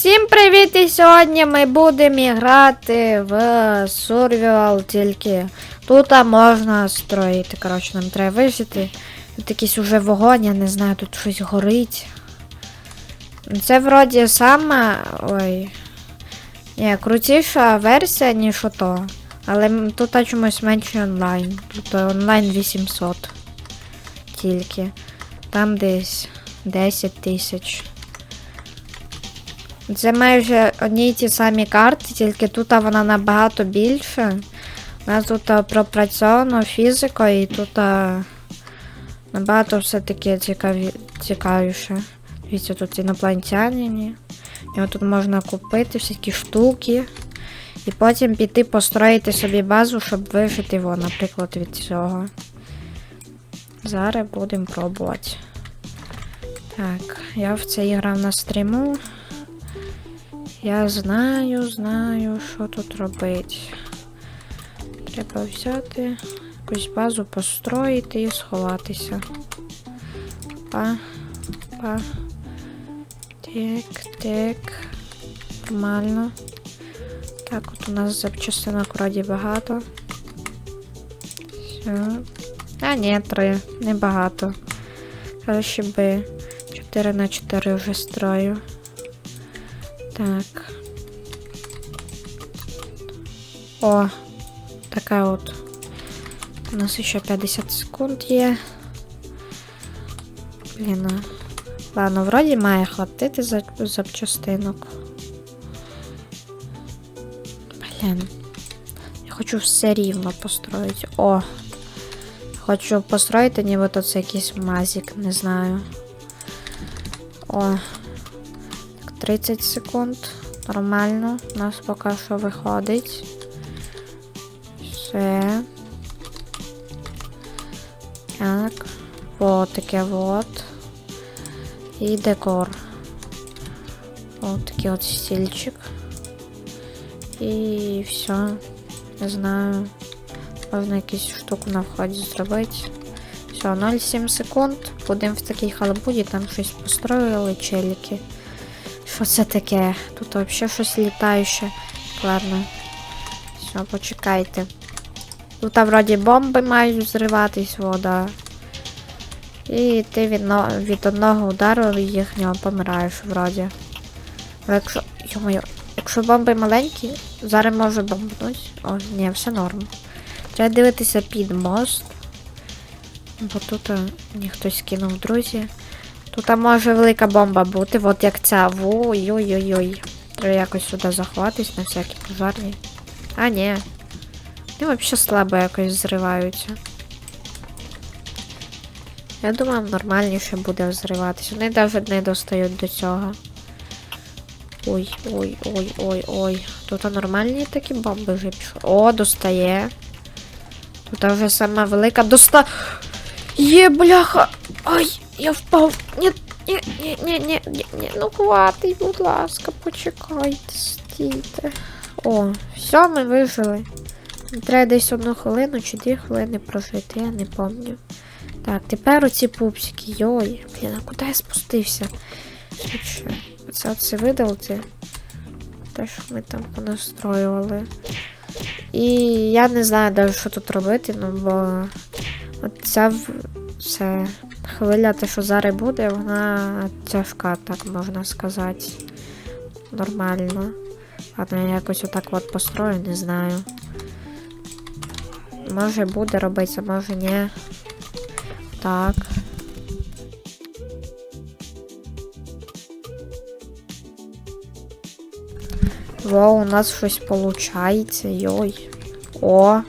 Всім привіт! І сьогодні ми будемо грати в Survival тільки тут можна строїти. Коротше, нам треба вижити. Тут якийсь уже вогонь, я не знаю, тут щось горить. Це вроді сама. Ой. Ні, крутіша версія, ніж ото. Але тут чомусь менше онлайн. Тут онлайн 800. Тільки. Там десь 10 тисяч. Це майже одні й ті самі карти, тільки тут вона набагато більша. У нас тут а, пропрацьовано фізикою і тут набагато все-таки цікаві, цікавіше. Дивіться, тут інопланетяні. Його тут можна купити всякі штуки. І потім піти построїти собі базу, щоб вижити його, наприклад, від цього. Зараз будемо пробувати. Так, я в це грав на стріму. Я знаю, знаю, що тут робити. Треба взяти якусь базу построїти і сховатися. Па, па. Так, так. Нормально. Так, от у нас запчастинок вроді багато. Все. А, ні, три. Небагато. Краще би 4 на 4 вже строю. Так. О, така от. У нас ще 50 секунд є. Блін. Ладно, вроді має хватити за запчастинок. Блін. Я хочу все рівно построїти. О! Хочу построїти, ніби то це якийсь мазик, не знаю. О. Так, 30 секунд. Нормально. У нас поки що виходить. Все. Так. Вот таке вот. І декор. От такий от стільчик. І все. Не знаю. Можна якусь штуку на вході зробити. Все, 0,7 секунд. Будемо в такій халабуді, там щось построїли, челіки. Що це таке? Тут взагалі щось літаюче. Ладно. Все, почекайте. Тут а, вроді бомби мають взриватись, вода. І ти від, від одного удару їхнього помираєш вроді. Але якщо. Йо-моє, якщо бомби маленькі, зараз може бомбнуть. О, ні, все норм. Треба дивитися під мост. Бо тут а, мені хтось кинув друзі. Тут може велика бомба бути, от як ця. Ой-ой-ой. Треба якось сюди заховатись на всякі пожарні. А, ні. Вони взагалі слабо якось зриваються. Я думав, нормальніше буде взриватися. Вони навіть не достають до цього. Ой, ой, ой, ой, ой. Тут нормальні такі бомби вже пішли. О, достає. Тут вже сама велика доста. Є, бляха! Ай, я впав. Ні, ні, ні, ні, ні, ні, ні. Ну хватить, будь ласка, почекайте, стійте. О, все, ми вижили. Треба десь одну хвилину чи дві хвилини прожити, я не пам'ятаю. Так, тепер оці пупсики. Йой, блін, а куди я спустився? Швидше. Оце видалити. Те, що ми там понастроювали. І я не знаю навіть, що тут робити, ну бо от це хвиля, те, що зараз буде, вона тяжка, так можна сказати. Нормально. Я якось отак от построю, не знаю. Може буде робитися, може ні. Так. Вау, у нас щось получається. Йой. О.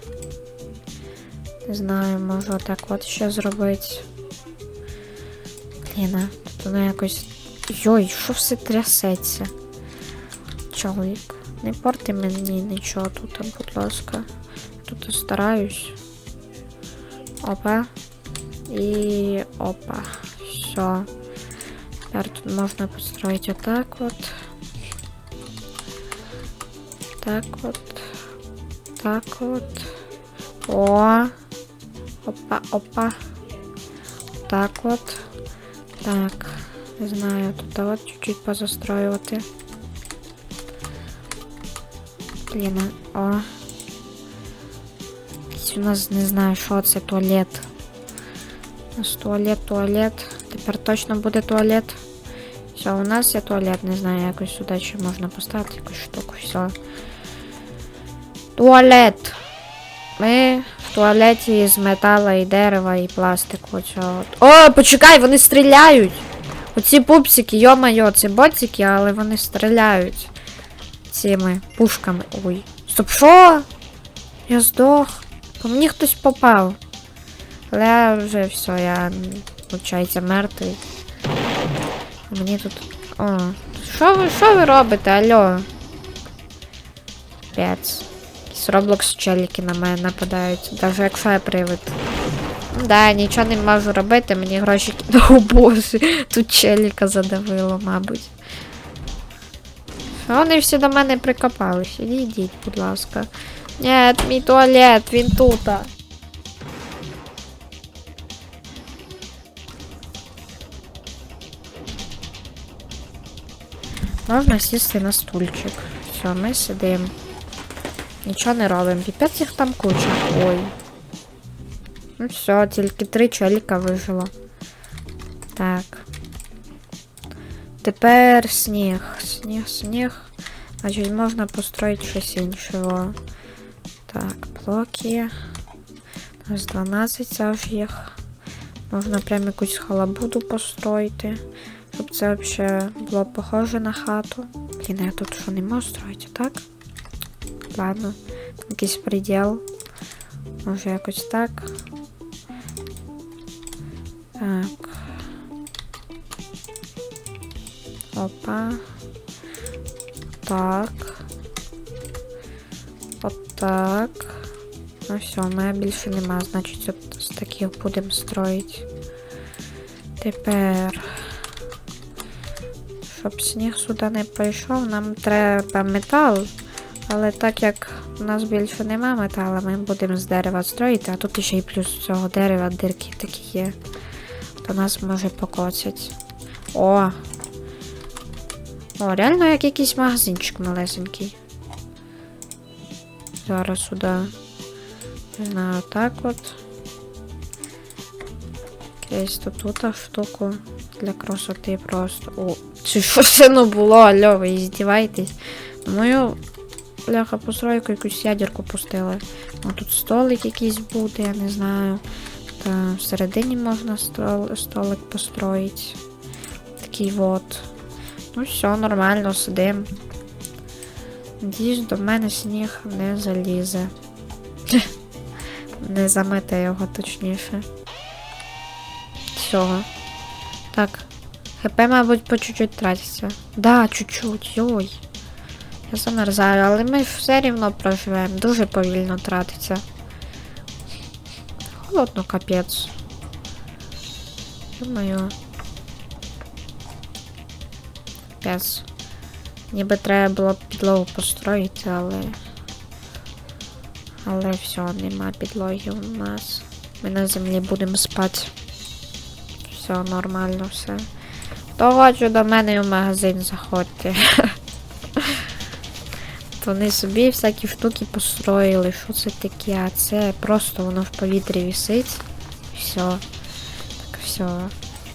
Не знаю, можу так от ще зробити. Блін, тут воно якось. Йой, що все трясеться? Чоловік. Не порти мені нічого тут, будь ласка. Тут стараюсь. Опа. І опа. Все. Тепер тут можна построїти отак от. Так от. Так от. О. Опа, опа. Так от. Так. Не знаю, тут от чуть-чуть позастроювати. Блін, о. У нас не знаю, що це туалет. У нас туалет, туалет. Тепер точно буде туалет. Все, у нас є туалет, не знаю, якось сюди чи можна поставити якусь штуку. Все. Туалет. Ми туалеті з металу і дерева і пластику цього. О, почекай, вони стріляють! Оці пупсики, йо-майо, це ботики, але вони стріляють цими пушками. Ой. Стоп, що? Я здох. По мені хтось попав. Але я вже все, я, виходить, мертвий. Мені тут. О. Що ви, що ви робите, алло? Пец. Якісь Roblox челіки на мене нападають, навіть якщо я привид. Да, нічого не можу робити, мені гроші О боже, тут челіка задавило, мабуть. Вони всі до мене прикопалися. Ідіть, будь ласка. Ні, мій туалет, він тут. Можна сісти на стульчик. Все, ми сидимо. Нічого не робимо. Піпець їх там куча. Ой. Ну все, тільки три челіка вижило. Так. Тепер сніг. Сніг, сніг. Значить, можна построїти щось іншого. Так, блоки. У нас 12 це ж їх. Можна прям якусь халабуду построїти. Щоб це взагалі було похоже на хату. Блін, я тут що не можу строїти, так? Ладно. Якийсь приділ. Може якось так. Так. Опа. Так. От так. Ну все, мене більше нема, значить от з таких будемо строїти. Тепер. Щоб сніг сюди не прийшов, нам треба метал. Але так як у нас більше нема металу, ми будемо з дерева строїти, а тут ще й плюс цього дерева дирки такі є. То нас може покоцять. О! О, реально як якийсь магазинчик малесенький. Зараз сюди. Не знаю, так от. Якесь тут штуку для красоти просто. О, чи що це ну було, алло, ви здіваєтесь? Мою бляха постройку якусь ядерку пустили. О, тут столик якийсь буде, я не знаю. Та всередині можна стол, столик построїти. Такий от. Ну все, нормально, сидим. Надіюсь, до мене сніг не залізе. не замете його точніше. Всього. Так. ХП, мабуть, по чуть-чуть тратиться. Да, чуть-чуть, йой. Я замерзаю, але ми все рівно проживемо. Дуже повільно тратиться. Холодно, капець. Думаю. Капець. Ніби треба було підлогу построїти, але. Але все, нема підлоги у нас. Ми на землі будемо спати. Все нормально, все. То хочу до мене в магазин заходьте. Вони собі всякі штуки построїли. Що це таке? Це просто воно в повітрі висить. Все. Так, все.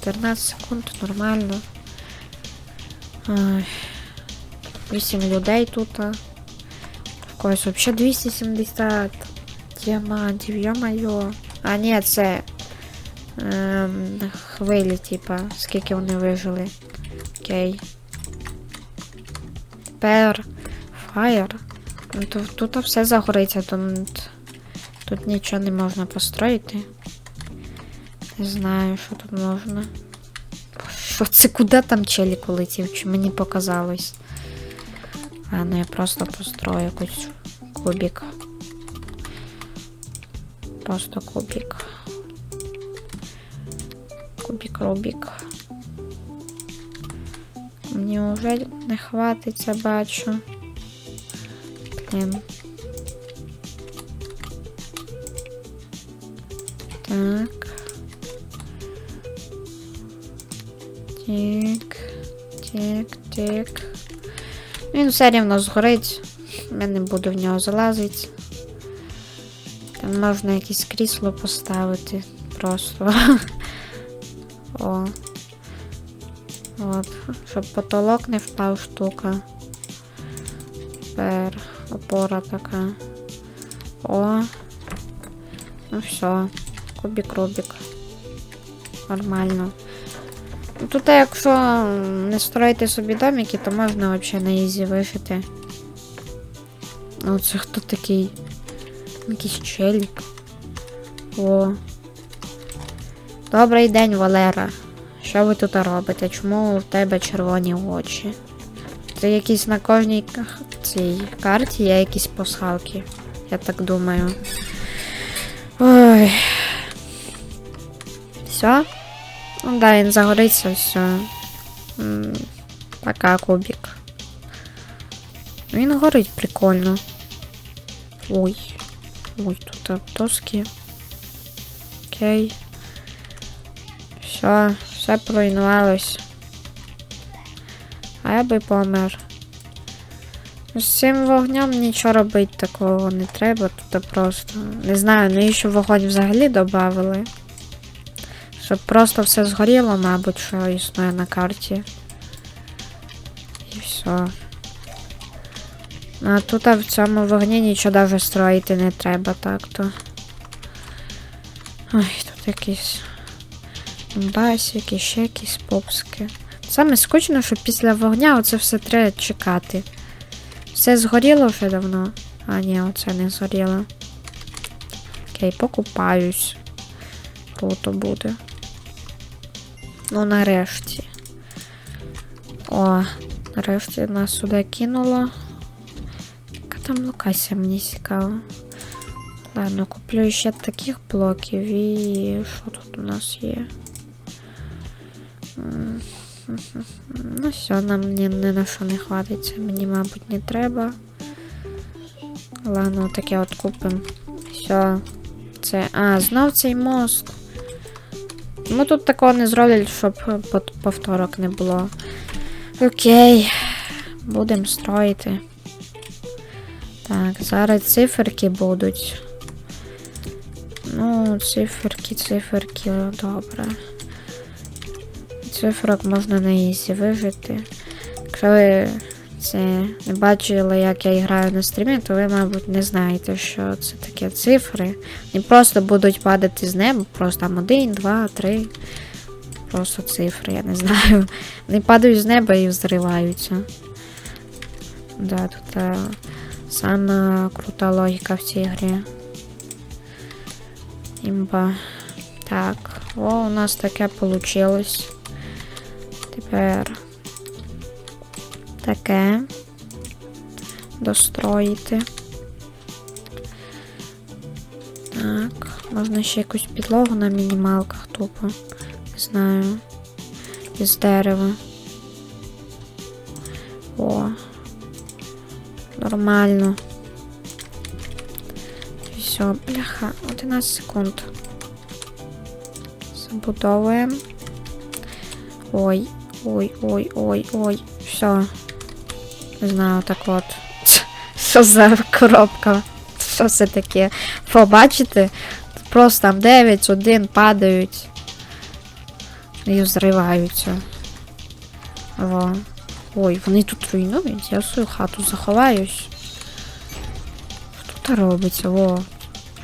14 секунд, нормально. Ай. 8 людей тут. В когось взагалі 270 діамантів, йо-майо. А, ні, це ем, хвилі, типа, скільки вони вижили. Окей. Тепер Fire. Ну, Тут, тут все загориться, тут, тут нічого не можна построїти. Не знаю, що тут можна. Що це куди там челік улетів? Чи мені показалось? А, ну я просто построю якийсь кубик. Просто кубик. Кубик Рубик. Мені вже не хватиться, бачу. Блін. Так. Тік. Тік, тік. Він все рівно згорить. Я не буду в нього залазити. Там можна якесь крісло поставити. Просто. О. От. Щоб потолок не впав штука. Опора така. О. Ну все. Кубик-рубик. Нормально. Ну, Тут, якщо не строїти собі домики, то можна взагалі на ізі вижити. Ну, це хто такий? Якийсь челік. О. Добрий день, Валера. Що ви тут робите? Чому в тебе червоні очі? Це якісь на кожній цій карті є якісь пасхалки. Я так думаю. Ой. Все? Ну да, він загориться, все. Пока, кубик. Він горить прикольно. Ой. Ой, тут доски. Окей. Все, все проінувалось. А я би помер. З цим вогнем нічого робити такого не треба, тут просто. Не знаю, навіщо вогонь взагалі додавали. Щоб просто все згоріло, мабуть, що існує на карті. І все. А тут в цьому вогні нічого навіть строїти не треба, так то. Ой, тут якісь басики, ще якісь попски. Саме скучно, що після вогня оце все треба чекати. Все згоріло вже давно. А, ні, оце не згоріло. Окей, покупаюсь. Круто буде. Ну, нарешті. О, нарешті нас сюди кинуло. Яка там локація мені цікава. Ладно, куплю ще таких блоків і що тут у нас є? Ну все, нам ні, ні на що не хватить, мені, мабуть, не треба. Ладно, таке от купимо. Все. Це. А, знов цей мост. Ну тут такого не зроблять, щоб повторок не було. Окей. Будемо строїти. Так, зараз циферки будуть. Ну, циферки, циферки, добре. Цифрок можна на ізі вижити. Якщо ви це не бачили, як я граю на стрімі, то ви, мабуть, не знаєте, що це таке цифри. Не просто будуть падати з неба, просто там один, два, три. Просто цифри, я не знаю. Вони падають з неба і взриваються. Да, тут е, сама крута логіка в цій грі. Імба. Так, о, у нас таке получилось. Тепер таке. Достроїти. Так, можна ще якусь підлогу на мінімалках тупо. Не знаю. Із дерева. О. Нормально. Все, бляха, 11 секунд. Забудовуємо. Ой, ой, ой, ой, ой. Все. Не знаю, так от. Що за коробка? Що це таке? Побачите? Просто там 9, 1 падають. І взриваються. Во. Ой, вони тут руйнують, я в свою хату заховаюсь. Що тут робиться? Во.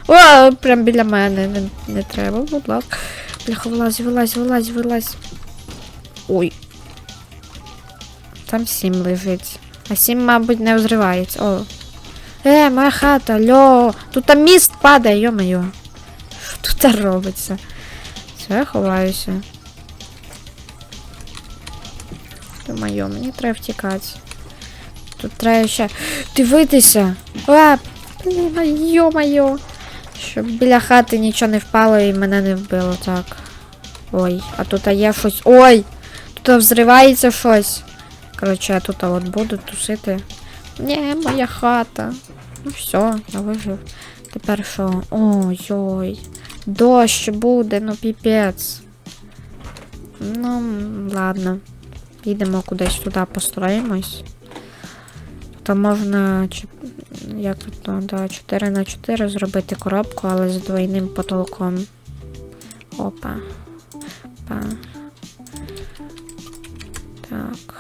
О, прям біля мене. Не, не треба, будь ласка. Бляха, вилазь, вилазь, вилазь, вилазь. Ой. Там сім лежить. А сім, мабуть, не взривається. О. Е, моя хата, льо. Тут там міст падає, йо-моє. Що тут робиться? Все, я ховаюся. Думаю, мені треба втікати. Тут треба ще дивитися. А, блін, йо-моє. Щоб біля хати нічого не впало і мене не вбило, так. Ой, а тут є щось. Ой! Тут взривається щось. Коротше, я тут от буду тусити. Ні, моя хата. Ну все, я вижив. Тепер що? Ой-ой. Дощ буде, ну піпець. Ну, ладно. Підемо кудись туди построїмось. то можна як то, да, 4 на 4 зробити коробку, але з двойним потолком. Опа. Па. Так.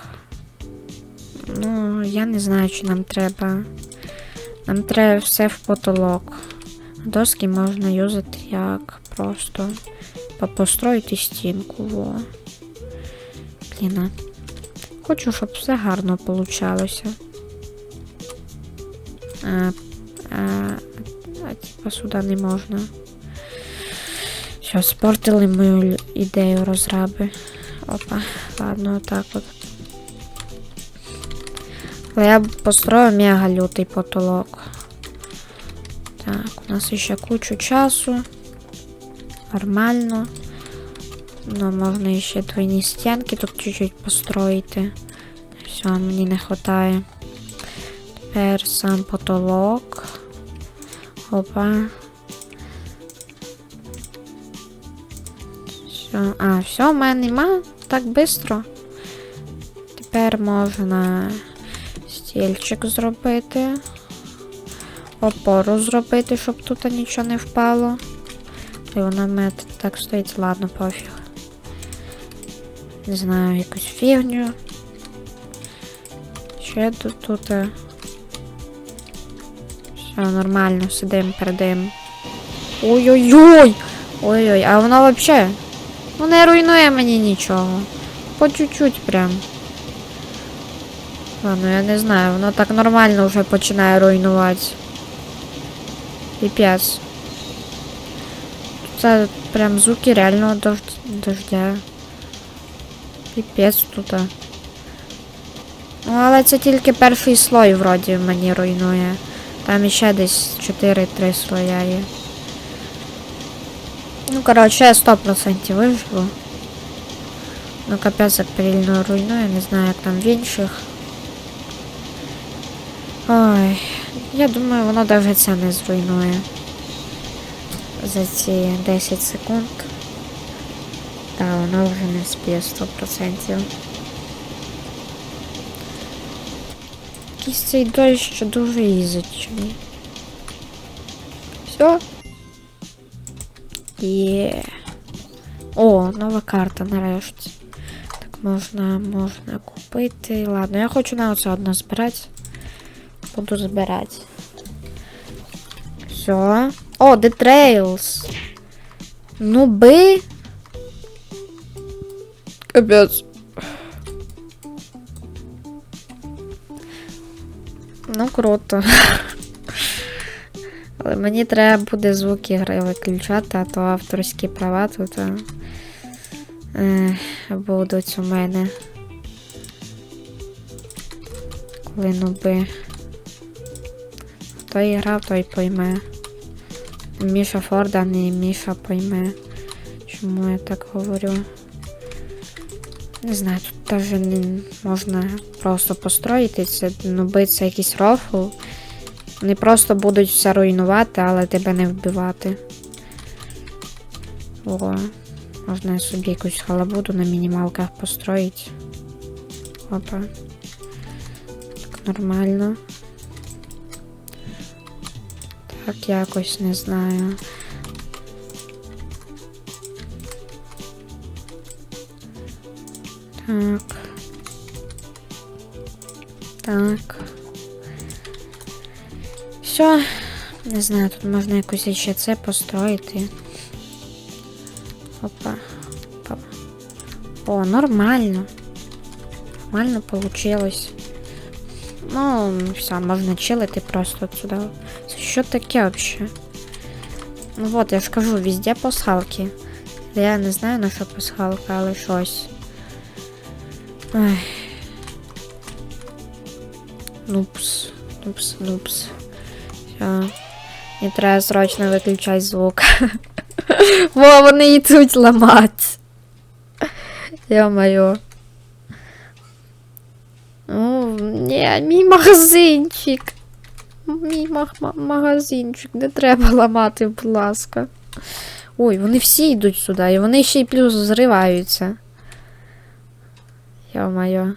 Ну, я не знаю, чи нам треба. Нам треба все в потолок. Доски можна юзати як просто построїти стінку. Во. Блін. Хочу, щоб все гарно получалося. А, а, а типа сюди не можна. Що, спортили мою ідею розраби. Опа, ладно, отак от. Але я б построїв мега лютий потолок. Так, у нас ще кучу часу. Нормально. Ну, можна ще двойні стінки тут чуть-чуть построїти. Все, мені не вистачає. Тепер сам потолок. Опа. Все. А, все, в мене нема так швидко. Тепер можна стільчик зробити. Опору зробити, щоб тут нічого не впало. І вона в так стоїть, ладно, пофіг. Не знаю, якусь фігню. Ще тут тут. е, Все нормально, сидим, передим. Ой-ой-ой! Ой-ой, а воно вообще. Ну не руйнує мені нічого. По чуть-чуть прям. Ладно, я не знаю, воно так нормально вже починає руйнувати. Піпець. Це прям звуки реального дождь, дождя. Піпець тут. Ну, але це тільки перший слой вроді мені руйнує. Там іще десь 4-3 слоя є. Ну, коротше, я 100% виживу. Ну, капець як повільно руйнує, не знаю, як там в інших. Ой, я думаю, воно навіть це не зруйнує. За ці 10 секунд. Та воно вже не спіє 100%. Якийсь цей дощ дуже ізичний. Все. Є. О, нова карта нарешті. Так можна, можна купити. Ладно, я хочу на оце одне збирати. Буду збирати. Все. О, The Trails. Ну би. Капець. Ну, круто. Але мені треба буде звуки гри виключати, а то авторські права тут е, будуть у мене. Коли нуби. Хто і той пойме. Міша Форда, не Міша пойме. Чому я так говорю? Не знаю, тут теж не можна просто построїти. Це нуби, це якийсь рофл. Вони просто будуть все руйнувати, але тебе не вбивати. О, можна собі якусь халабуду на мінімалках построїти. Опа. Так, нормально. Так, якось не знаю. Так. Так. Все. Не знаю, тут можна якусь ще це построїти. Опа. Опа. О, нормально. Нормально получилось. Ну, все, можна чилити просто сюди. Це що таке вообще? Ну вот, я ж кажу, везде пасхалки. Я не знаю на що пасхалка, але щось. Ой. Нупс, нупс, нупс. Все. Мені треба срочно виключати звук. Во, вони йдуть ламати. Йо-моє. Ну, ні, мій магазинчик. Мій магазинчик. Не треба ламати, будь ласка. Ой, вони всі йдуть сюди, і вони ще й плюс зриваються. Йо-моє.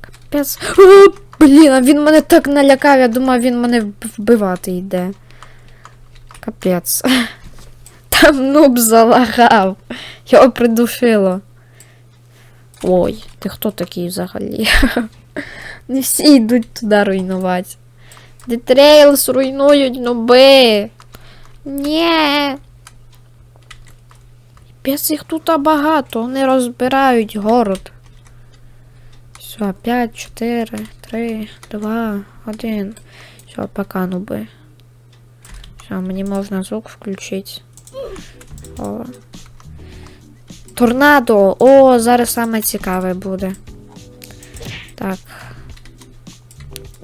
Капець. О, Блін, а він мене так налякав, я думав, він мене вбивати йде. Капець. Там нуб залагав. Його придушило. Ой, ти хто такий взагалі? Не всі йдуть туди руйнувати. Детрейлс руйнують нуби. Ні. Пес їх тут багато, вони розбирають город. Все, 5, 4, 3, 2, 1. Все, пока нуби. Все, мені можна звук включити. О. Торнадо! О, зараз саме цікаве буде. Так.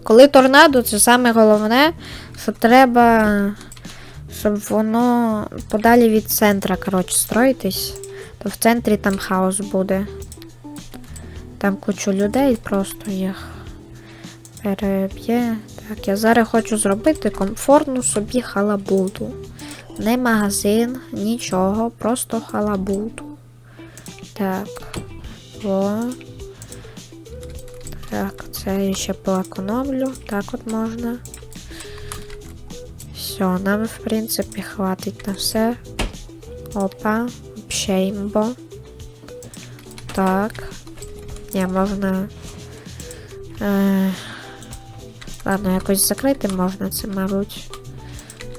Коли торнадо, це саме головне, що треба, щоб воно подалі від центра, коротше, строїтись. То в центрі там хаос буде. Там кучу людей просто їх переб'є. Так, я зараз хочу зробити комфортну собі халабуду. Не магазин, нічого, просто халабуду. Так. О. Так, це я ще поекономлю. Так от можна. Все, нам, в принципі, хватить на все. Опа, пшеймбо. Так. Не, можна. Е... Ладно, якось закрити можна це, мабуть.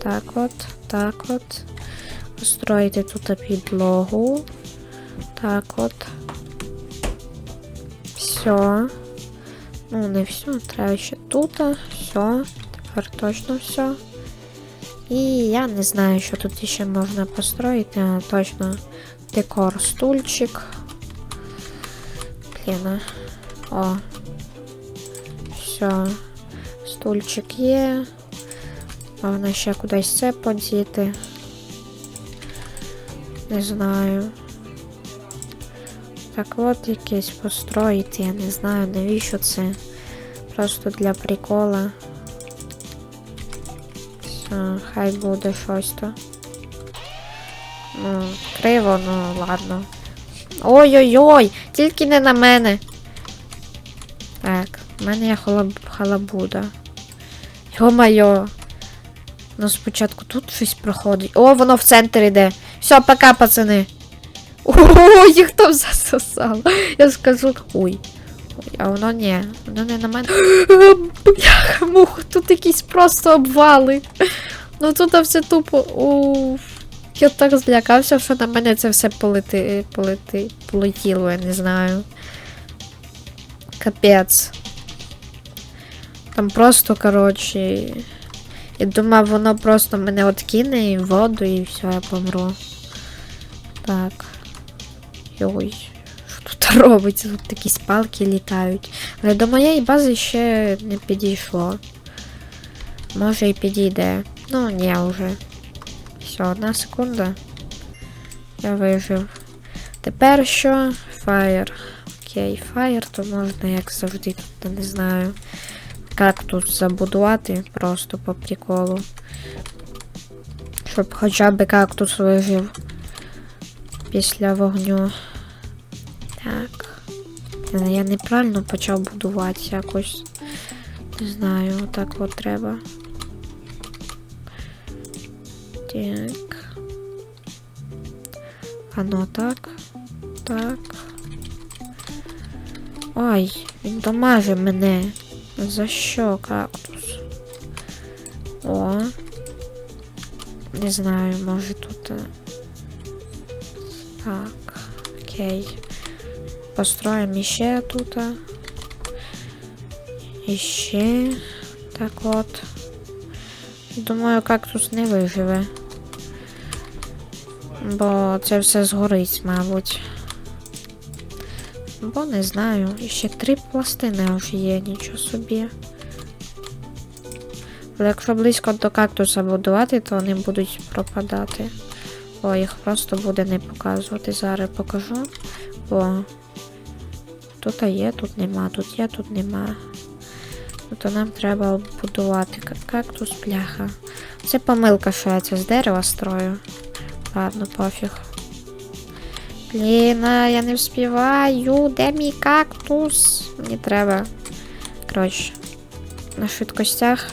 Так от, так от. Устроїти тут підлогу. Так от. Все. Ну, не все, треба ще тут. Все. Тепер точно все. І я не знаю, що тут ще можна построїти, точно декор, стульчик. Блін. О. Все. Стульчик є. Можна ще кудись це подіти. Не знаю. Так от якесь построїти, я не знаю, навіщо це. Просто для прикола. Все, хай буде щось то. Ну, криво, ну ладно. Ой-ой-ой! Тільки не на мене. Так, в мене є халаб... халабуда. Йо-майо. Ну, спочатку тут щось проходить. О, воно в центр іде. Все, пока, пацани. Ой, їх там засосало. Я скажу. Ой. А воно ні. Воно не на мене. Бляха, муха, тут якісь просто обвали. Ну тут все тупо. Уф. Я так злякався, що на мене це все полети, полети, полетіло, я не знаю. Капець. Там просто, коротше. Я думав, воно просто мене откине і воду, і все, я помру. Так. Йой. Що тут робиться? Тут такі спалки літають. Але до моєї бази ще не підійшло. Може і підійде. Ну, ні, вже. Все, одна секунда. Я вижив. Тепер що? Фаєр. Окей, фаєр, то можна, як завжди, тут не знаю. Кактус забудувати просто по приколу. Щоб хоча б кактус вижив після вогню. Так. Е, Я неправильно почав будувати якось. Не знаю, отак от треба. Так. Ано так. Так. Ой, він домаже мене. За що кактус? О. Не знаю, може тут. Так, окей. Построїмо іще тут. Іще. Так от. Думаю, кактус не виживе. Бо це все згорить, мабуть. Бо не знаю. І ще три пластини аж є, нічого собі. Але якщо близько до кактуса будувати, то вони будуть пропадати. О, їх просто буде не показувати. Зараз покажу. О. Тут є, тут нема, тут є, тут нема. Ну, то нам треба будувати кактус, бляха. Це помилка, що я це з дерева строю. Ладно, пофіг. Блін, я не вспіваю. Де мій кактус? Мені треба Коротше, на швидкостях.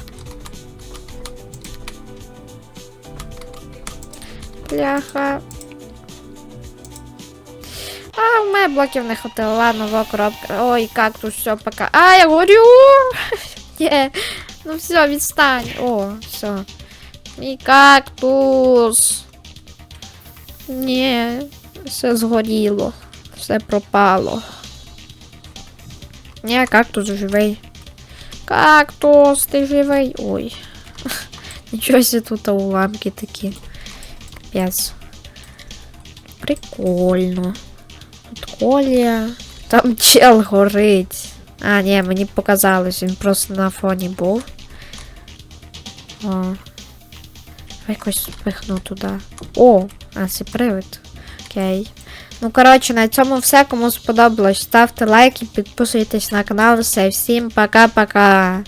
Бляха. А, у мене блоків не хватило. Ладно, во коробка. Ой, кактус, все, пока. А, я горю! Ну все, відстань. О, все. Мій кактус. Ні, все згоріло. Все пропало. Ні, кактус живий. Кактус, ти живий. Ой. Нічого себе тут уламки такі. Капець. Прикольно. Тут колія. Там чел горить. А, ні, мені показалось, він просто на фоні був. О. Якось спихну туди. О, а це привид. Окей. Ну, коротше, на цьому все. Кому сподобалось, ставте лайки, підписуйтесь на канал. Все, всім пока-пока.